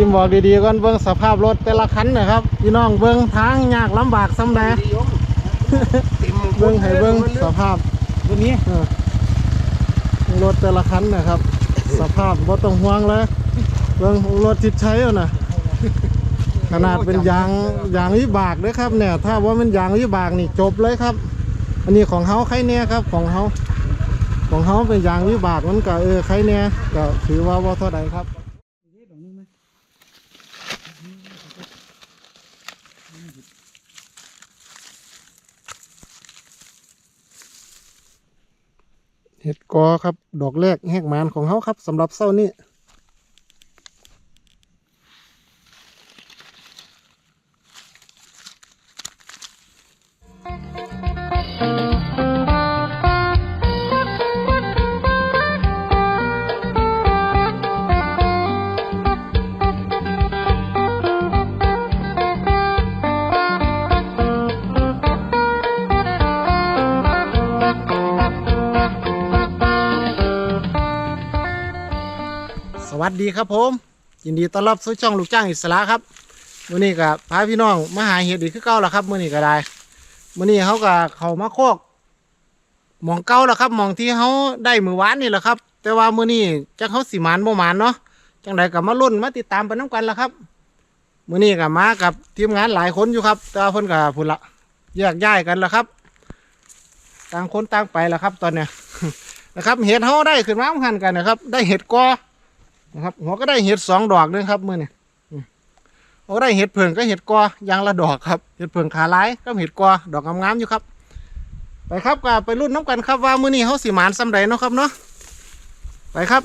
จิ้มบอกดีๆก่อนเบิ่งสภาพรถแต่ละคันนะครับพี่น้องเบิ่งทางยากลำบากสำใดดียมเต็มเบิ่งให้เบิ่งสภาพตัวนี้เออรถแต่ละคันนะครับ สภาพบ่ต้องห่วงเลยเบิ่งรถทิศใช้อะนะขนาดเป็นยางยางวิบากด้วยครับเนี่ย ถ้าว่าเป็นยางวิบากนี่จบเลยครับ อันนี้ของเฮาใครเนี่ยครับของเฮาของเฮาเป็นยางวิบากมันก็เออใครเนี่ยก็ถือว่าว่าเท่าใดครับ เห็ดกอครับ ดอกแรกแหกมานของเขาครับสำหรับเส้านี้ ครับผมยินดีต้อนรับสู่ช่องลูกจ้างอิสระครับมื้อนี้ก็พาพี่น้องมาหาเห็ดอีกคือเก่าแล้วครับมื้อนี้ก็ได้มื้อนี้เขาก็เขามาโคกหมองเก่าแล้วครับหมองที่เขาได้มือวานนี่แหละครับ แต่ว่ามื้อนี้จักเขาสิหมานบ่มานเนาะจังใดก็มาลุ้นมาติดตามไปน้กันละครับมื้อนี้ก็มากับทีมงานหลายคนอยู่ครับ แต่ว่าเพิ่นก็พุ่นละแยกย้ายกันแล้วครับต่างคนต่างไปแล้วครับ ตอนเนี้ยนะครับเห็ดเขาได้ขึ้นมาหันกันนะครับ ได้เห็ดกอ นะครับหัวก็ได้เห็ดสองดอกด้วยครับมื่อนี่อืมหัวก็ได้เห็ดเผิงก็เห็ดกอยางละดอกครับเห็ดเผิงขาลายก็เห็ดกอดอกงามๆอยู่ครับ ไปครับก็ไปรุ่นน้ำกันครับว่ามื้อนี้เขาสีหมานสำใดเนาะครับเนาะไปครับ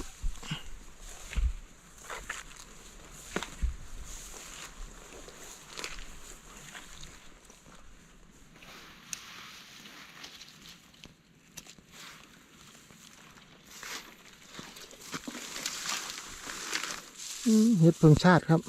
เห็ดเผิงชาติครับ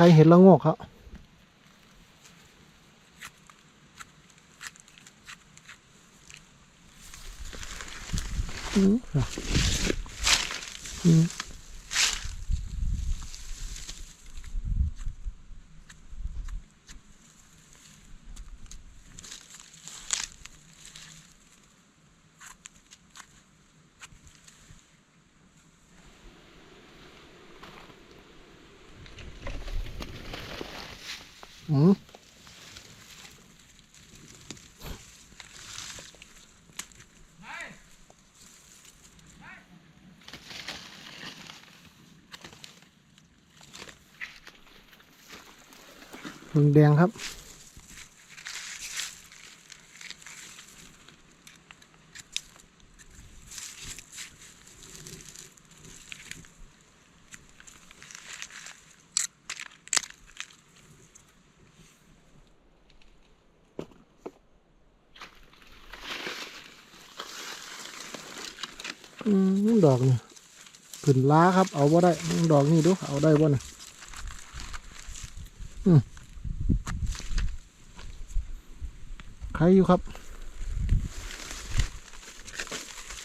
ใครเห็ดละโงกครับอืมอืม อืมเผิงแดงครับ อืม ดอกนี่ขึ้นล้าครับ เอาว่าได้ดอกนี่ดูเอาได้บ่น่ะอืมใครอยู่ครับ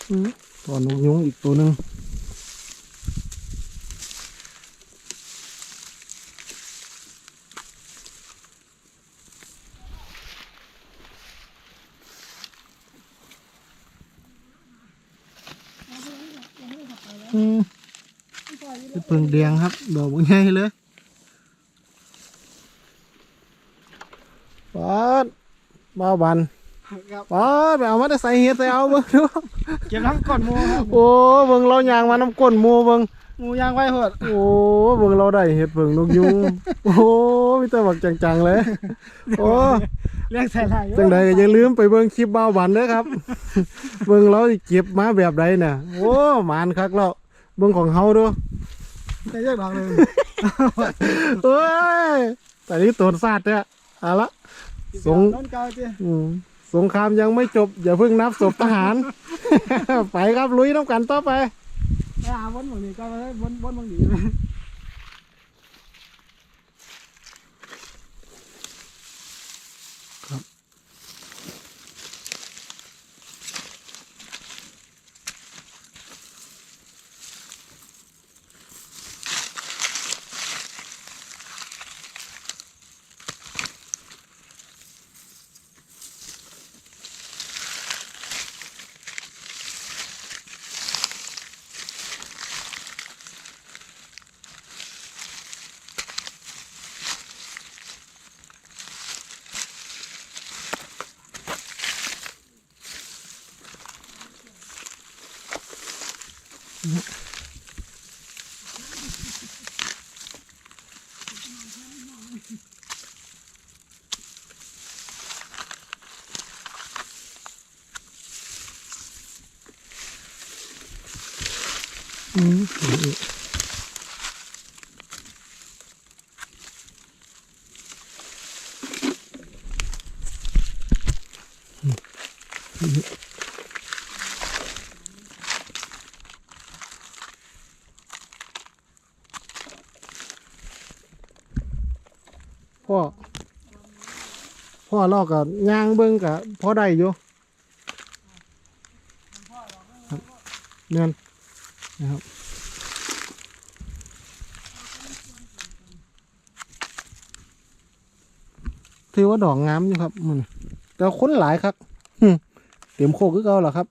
อืมตอนนกยุงอีกตัวหนึ่ง อืมเป็นเปิงแดงครับ ดอกมันใหญ่เลยปาดบ้าวบันครับปาดไปเอามาได้ใส่เห็ดใส่เอาเบิ่งดูเก็บทั้งก้อนโมครับโอ้เบิ่งเรายางมาน้ำก้นหมูเบิ่งหมูย่างไว้โหดโอ้เบิ่งเราได้เห็ดเบิ่งนกยุงโอ้มีแต่บักจังๆเลยโอ้เรียกใส่ลายจังใดก็อย่าลืมไปเบิ่งคลิปเบาบันเด้อครับ เบิ่งเราสิเก็บมาแบบใดน่ะโอ้หมานคักแล้ว เบิ่งของเฮาดูแต่ยกดอกเลยเอ้ยแต่นี่ตัวซาดเนี่ยเอาละสงต้นเก่าเจ้อืมสงครามยังไม่จบ อย่าเพิ่งนับศพทหาร ไปครับลุยน้ำกันต่อไปไปหาวนหมองนี้ก็เลยวนวนหมองนี้ พ่อ พ่อลอกกับย่างเบิ้งกับพ่อได้อยู่เนียนนะครับถือว่าดอกงามอยู่ครับมันแต่ค้นหลายครับเต็มโคกคือเก่าเหรอครับ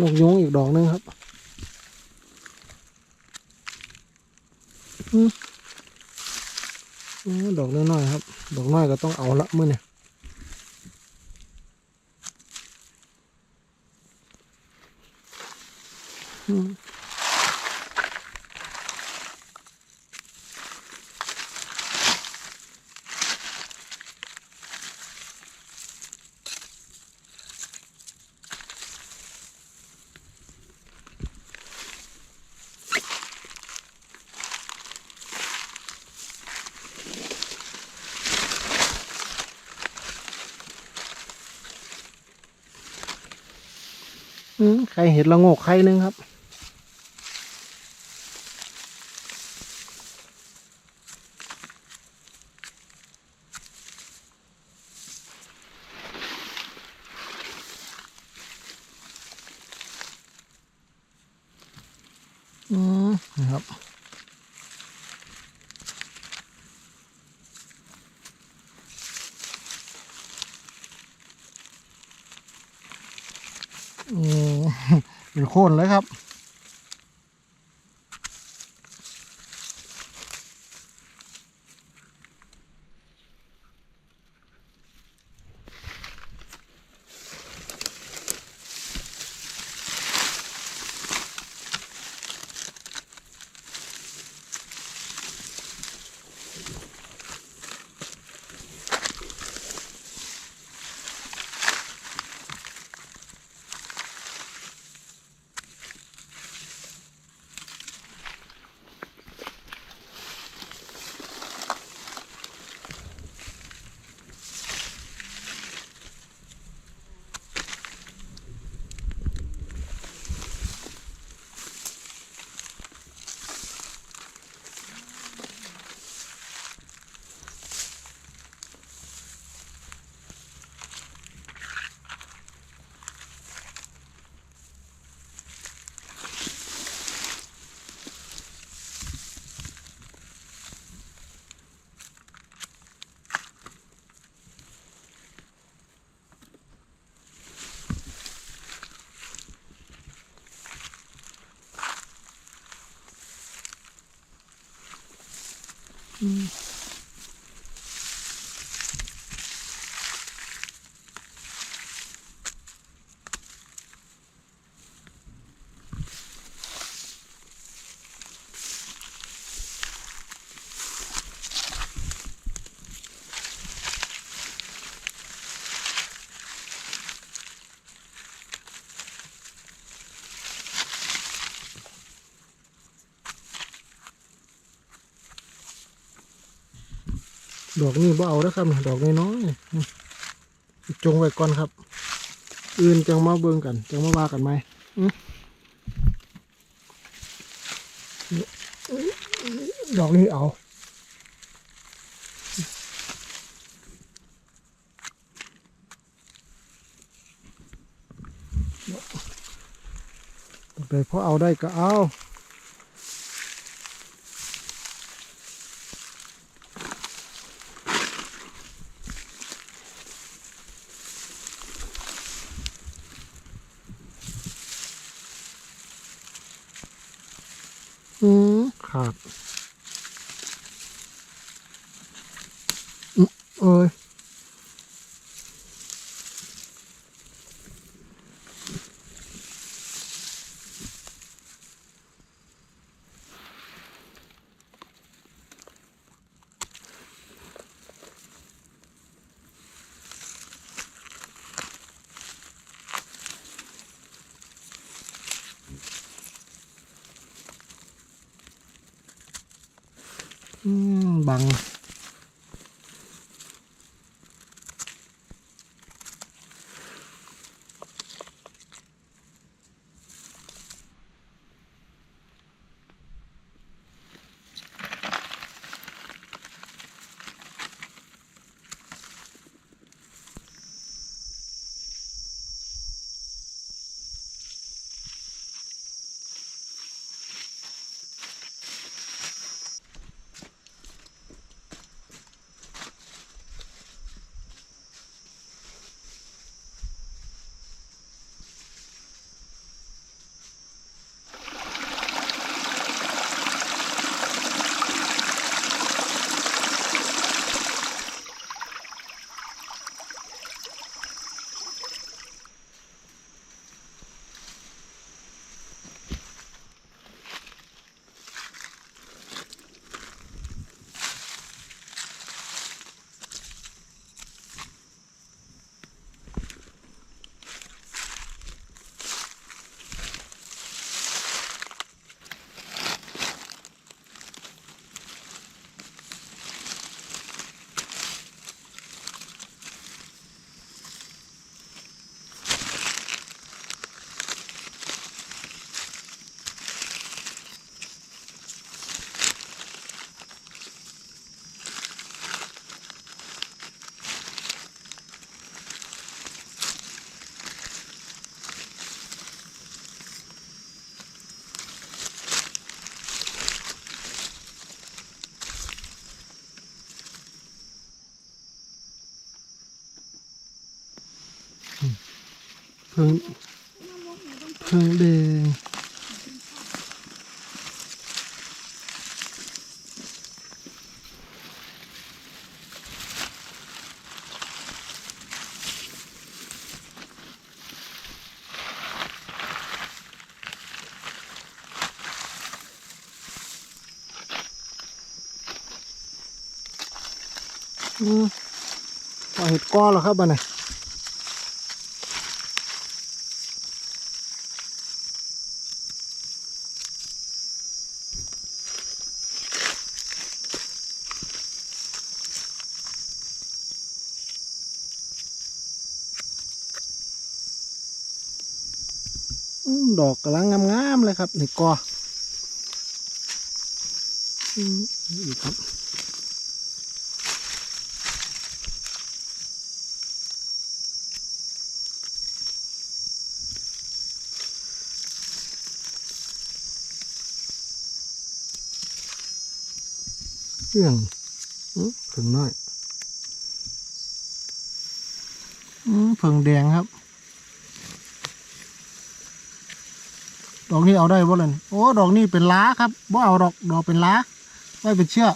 นกยุงอีกดอกหนึงครับอืม ดอกน้อยๆครับ ดอกน้อยก็ต้องเอาละเมื่อเนี่ยอืม ใครเห็ดละโงกใครนึงครับ อืมนะครับ อืม เป็นโคนเลยครับ อ ดอกนี้บ่เอาแล้วครับนี่ดอกน้อยๆอืมจงไว้ก่อนครับ อื่นจังมาเบิ่งกันจังมาว่ากันไหมอืมดอกนี้เอาไปพอเอาได้ก็เอา อืมขาดอืมเอ้ย อื พิ่งเพิ่งแดงอืมเอเห็ดก้อนแล้วครับบ้านไหนะ ออกกำลังงามๆเลยครับนี่กออืมอีกครับเรื่องอืมผึ่งน้อยอืมผึ่งแดงครับ ดอกนี้เอาได้บ่เลยโอ้ดอกนี้เป็นล้าครับบ่เอาดอกดอกเป็นล้าไว้เป็นเชือก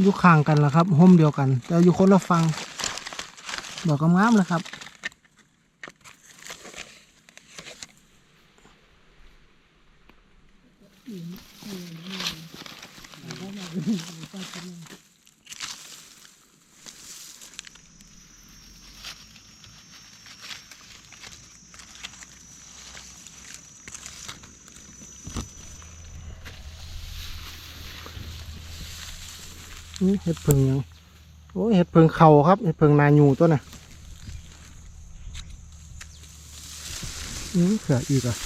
อยู่ข้างกันละครับห่มเดียวกัน แต่อยู่คนละฟังดอกงามเลยครับนี่ เห็ดเพิงยังโอ้ยเห็ดเพิงเข่าครับเห็ดเพิงนายูตัวน่ะอืมเขืออีกอะ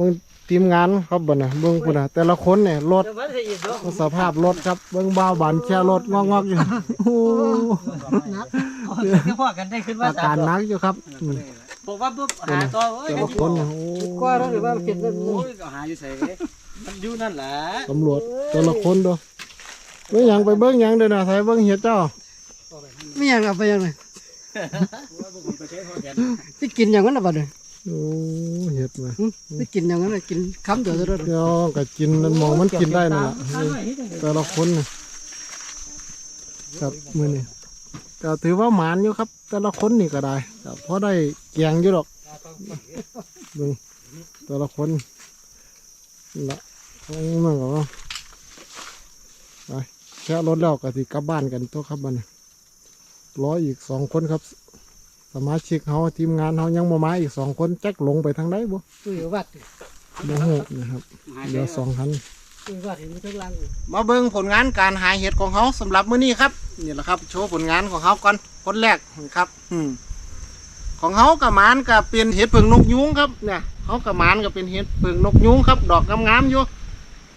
บิ่งทีมงานครับบ่น่ะเบิ่งปุ่นน่ะแต่ละคนเนี่ยรถเดี๋ยวมันจะอีกเนาะสภาพรถครับเบิ่งบ้าวบานแช่รถงอกๆอยู่โอ้นักก็พอกันได้ขึ้นว่าอาการหนักอยู่ครับอืมบอกว่าปุ๊บหาตัวเอ้ยแต่ละคนเนี่ยโอ้กว่าแล้วหรือว่ามันเก็บเงินโอ้ยก็หาอยู่ใส่มันอยู่นั่นแหละตำรวจแต่ละคนดูเบิ่งหยังไปเบิ่งหยังเด้อนะใส่เบิ่งเห็ดเจ้าไม่ยังเอาไปยังไงที่กินอย่างนั้นหรือเปล่าเนี่ย โอ้เห็ดมาที่กินอย่างนั้นน่ะกินคำเดียวเท่านั้นเดี๋ยวก็กินนั่นหมองมันกินได้นั่นแหละแต่ละคนน่ะครับมื้อนี้ก็ถือว่าหมานอยู่ครับ แต่ละคนนี่ก็ได้ก็พอได้แกงอยู่ดอกเบิ่งแต่ละคนนั่นละของนั่นก็ว่าไปแค่รถแล้วก็สิกลับบ้านกันตัวครับบัดนี้รออีกสองคนครับ สมาชิกเฮาทีมงานเฮายังบ่มาอีกสองคนจักลงไปทางใดบ่ตุ้ยวัดบ่ฮู้นะครับเหลือสองคันตุ้ยวัดเห็นมันทั้งลังมาเบิ่งผลงานการหาเห็ดของเขาสำหรับมื้อนี้ครับนี่แหละครับ โชว์ผลงานของเขาก่อนคนแรกครับ อืมของเขากับหมานกับเป็นเห็ดเพิงนกยุงครับเนี่ยเขากับหมานกับเป็นเห็ดเพิงนกยุงครับ ดอกงามๆอยู่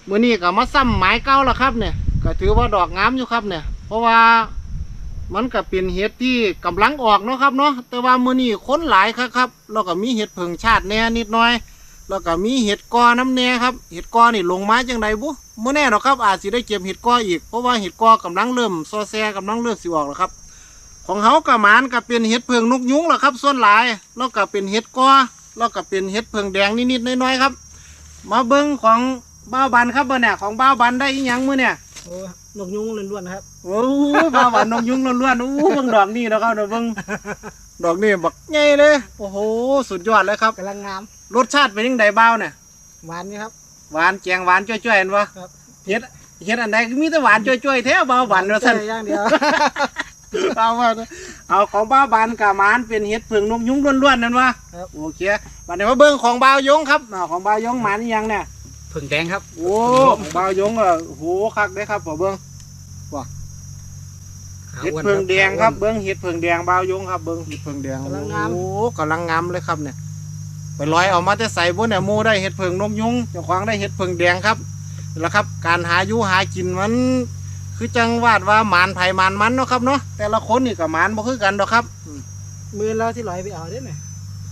มื้อนี้ก็มาซ้ำหมายเก้าแล้วครับ เนี่ยก็ถือว่าดอกงามอยู่ครับเนี่ย เพราะว่า มันก็เป็นเห็ดที่กำลังออกเนาะครับเนาะแต่ว่ามื้อนี้คนหลายครับครับแล้วก็มีเห็ดเพิงชาติแน่นิดหน่อย แล้วก็มีเห็ดกอน้ำแน่ครับเห็ดกอนี่ลงมาจังไดบุเมื่อแน่หรอกครับ อาจสิได้เก็บเห็ดกออีกเพราะว่าเห็ดกอกำลังเริ่มซอแซกำลังเริ่มสิออกแล้วครับ ของเฮากระหมานก็เป็นเห็ดเพิงนกยุงแหละครับ ส่วนหลายแล้วก็เป็นเห็ดกอแล้วก็เป็นเห็ดเพิงแดงนิดๆน้อยๆครับ มาเบิ้งของบ้าบันครับเบอร์เนี่ยของบ้าบันได้อีหยังมื้อเนี่ยโอ้นกยุงล้วนๆครับ โอ้ยบ้าวบันนกยุงล้วนๆโอ้เบิ่งดอกนี่นะครับเดี๋ยวเบิ่งดอกนี่บักใหญ่เลย โอ้โห สุดยอดเลยครับกำลังงาม รสชาติเป็นยังไงบ้าวเนี่ยหวานนี่ครับ หวานแจงหวานจ้อยๆเห็นปะครับ เฮ็ดเฮ็ดอันใดก็มีแต่หวานจ้อยๆแท้บ่าวบันว่าซั่นใจอย่างเดียว เอาว่าเอาของบ้าวบันกับหมานเป็นเฮ็ดเผืองนกยุงล้วนๆนั่นวะครับ โอเคบัดนี้มาเบิ่งของบ่าวยงครับอ่าของบ่าวยงหมานอีหยังเนี่ย ผึ่งแดงครับ โอ้ของบ่าวยงอะโอ้โหคักเด้ครับบ่เบิ่ง เฮ็ดเผืองแดงครับเบิ่งเฮ็ดเผืองแดงบ่าวยงครับ เบิ่งเฮ็ดเผืองแดงกำลังงาม โอ้กำลังงามเลยครับเนี่ย ไปลอยเอามาแต่ใส่บ่เนี่ยหมู่ได้เฮ็ดเผืองนกยุงเจ้าของได้เฮ็ดเผืองแดงครับนี่แหละครับ การหาอยู่หากินมัน คือจังวาดว่าหมานไผ่หมานมันเนาะครับเนาะแต่ละคนนี่กับหมานบ่คือกันดอกครับ มือเราที่ลอยไปเอาได้ไหม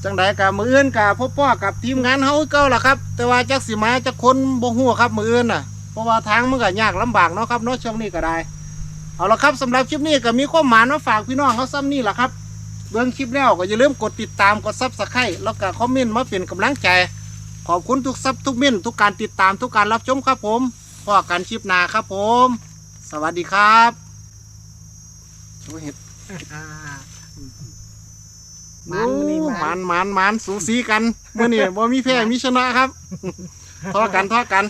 จังใดกับมืออื่นกับพ่อป้อกับทีมงานเฮาคือเก่าล่ะครับ แต่ว่าจักสิมาจักคนบ่ฮู้ครับมืออื่นน่ะเพราะว่าทางมันก็ยากลำบากเนาะครับเนาะช่วงนี้ก็ได้ เอาละครับสำหรับคลิปนี้ก็มีความหมานมาฝากพี่น้องเขาซ้ำนี่แหละครับเบิ่งคลิปแล้วก็อย่าลืมกดติดตามกดซับสไครต์แล้วก็คอมเมนต์มาเป็นกำลังใจ ขอบคุณทุกซับทุกเม่นทุกการติดตามทุกการรับชมครับผมพอกันคลิปหน้าครับผม สวัสดีครับโอ้ยเห็ดมันมันนี่โอ้มัมันนมันมันสูสีกันเมื่อนี่บ่มีแพ้มีชนะครับทอกันทอกัน